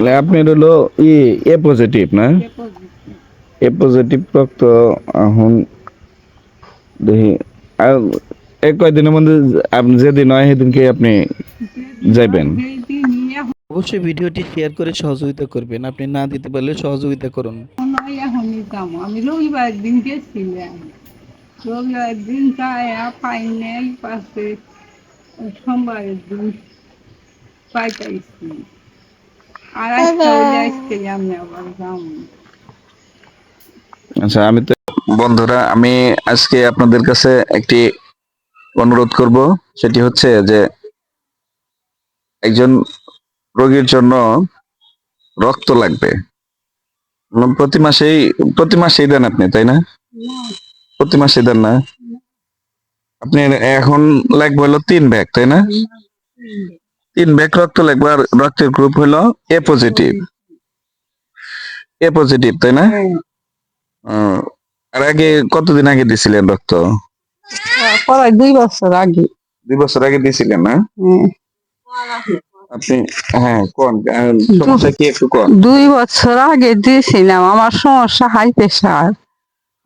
তাহলে আপনার হলো ই এ পজিটিভ না? এ পজিটিভ রক্ত এখন দেখি আর এক কয়দিনের মধ্যে আপনি যেদিন হয় সেদিনকে আপনি যাইবেন। অবশ্যই ভিডিওটি শেয়ার করে সহযোগিতা করবেন। আপনি না দিতে পারলে সহযোগিতা করুন। আমি রবিবার দিন গেছিলাম। রবিবার দিন যায়া পাই নাই পাশে সোমবারের দিন পাইতাইছি। আর আজকে ওই আজকে আমি আবার যাম আচ্ছা আমি তো বন্ধুরা আমি আজকে আপনাদের কাছে একটি অনুরোধ করব। সেটি হচ্ছে যে একজন রোগীর জন্য রক্ত লাগবে। প্রতি মাসেই প্রতি মাসেই দেন আপনি তাই না? প্রতি মাসে দেন না? আপনি এখন লাগবে হলো তিন ব্যাগ তাই না? তিন ব্যাগ রক্ত লাগবে আর রক্তের গ্রুপ হলো এ পজিটিভ এ পজিটিভ তাই না? আর আগে কতদিন আগে দিছিলেন রক্ত? প্রায় দুই বছর আগে। দুই বছর আগে দিছিলেন না? হ্যাঁ। আপনি হ্যাঁ কোন? সমস্যা কি একটু কোন? দুই বছর আগে দিয়েছিলাম। আমার সমস্যা হাই প্রেশার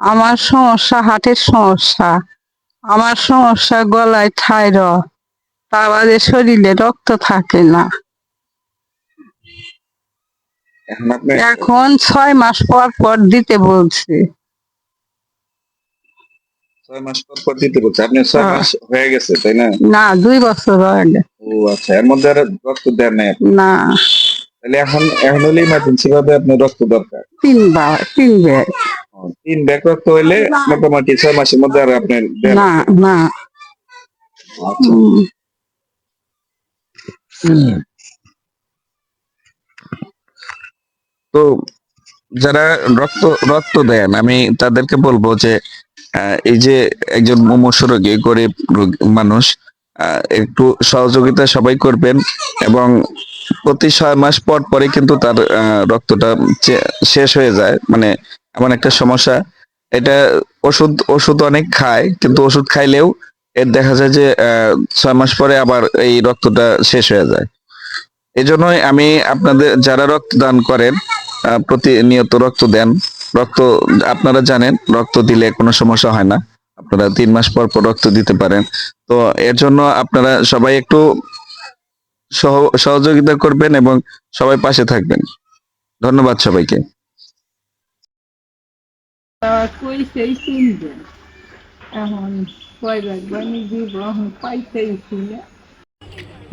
আমার সমস্যা হার্টের সমস্যা। আমার সমস্যা গলায় থাইরয়েড। বাদে শরীরে রক্ত থাকে না। এখন ছয় মাস পর পর দিতে বলছে। ছয় মাস পর পর দিতে বলছে। আপনি ছয় হ্যাঁ। মাস হয়ে গেছে তাই না? না দুই বছর আগে ও আচ্ছা এর মধ্যে আর রক্ত দেন নাই না। তাহলে এখন এখন হলে ইমার্জেন্সি ভাবে আপনার রক্ত দরকার? তিনবার তিন ব্যাগ তিন ব্যাগ রক্ত হইলে মোটামুটি ছয় মাসের মধ্যে আর আপনার না না। আচ্ছা। তো যারা রক্ত রক্ত দেন, আমি তাদেরকে বলব যে এই যে একজন মুমূর্ষ রোগী গরিব মানুষ একটু সহযোগিতা সবাই করবেন এবং প্রতি ছয় মাস পর পরে কিন্তু তার রক্তটা শেষ হয়ে যায়। মানে এমন একটা সমস্যা। এটা ওষুধ ওষুধ অনেক খায়, কিন্তু ওষুধ খাইলেও এর দেখা যায় যে ছয় মাস পরে আবার এই রক্তটা শেষ হয়ে যায়। এই জন্যই আমি আপনাদের যারা রক্তদান করেন আহ, প্রতিনিয়ত রক্ত দেন। রক্ত আপনারা জানেন রক্ত দিলে কোনো সমস্যা হয় না। আপনারা তিন মাস পর পর রক্ত দিতে পারেন। তো এর জন্য আপনারা সবাই একটু সহ- সহযোগিতা করবেন এবং সবাই পাশে থাকবেন। ধন্যবাদ সবাইকে।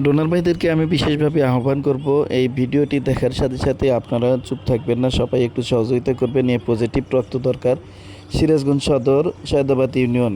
ডোনার ভাইদেরকে আমি বিশেষভাবে আহ্বান করব, এই ভিডিওটি দেখার সাথে সাথে আপনারা চুপ থাকবেন না, সবাই একটু সহযোগিতা করবেন, এ পজিটিভ রক্ত দরকার। সিরাজগঞ্জ সদর, সায়দাবাদ ইউনিয়ন।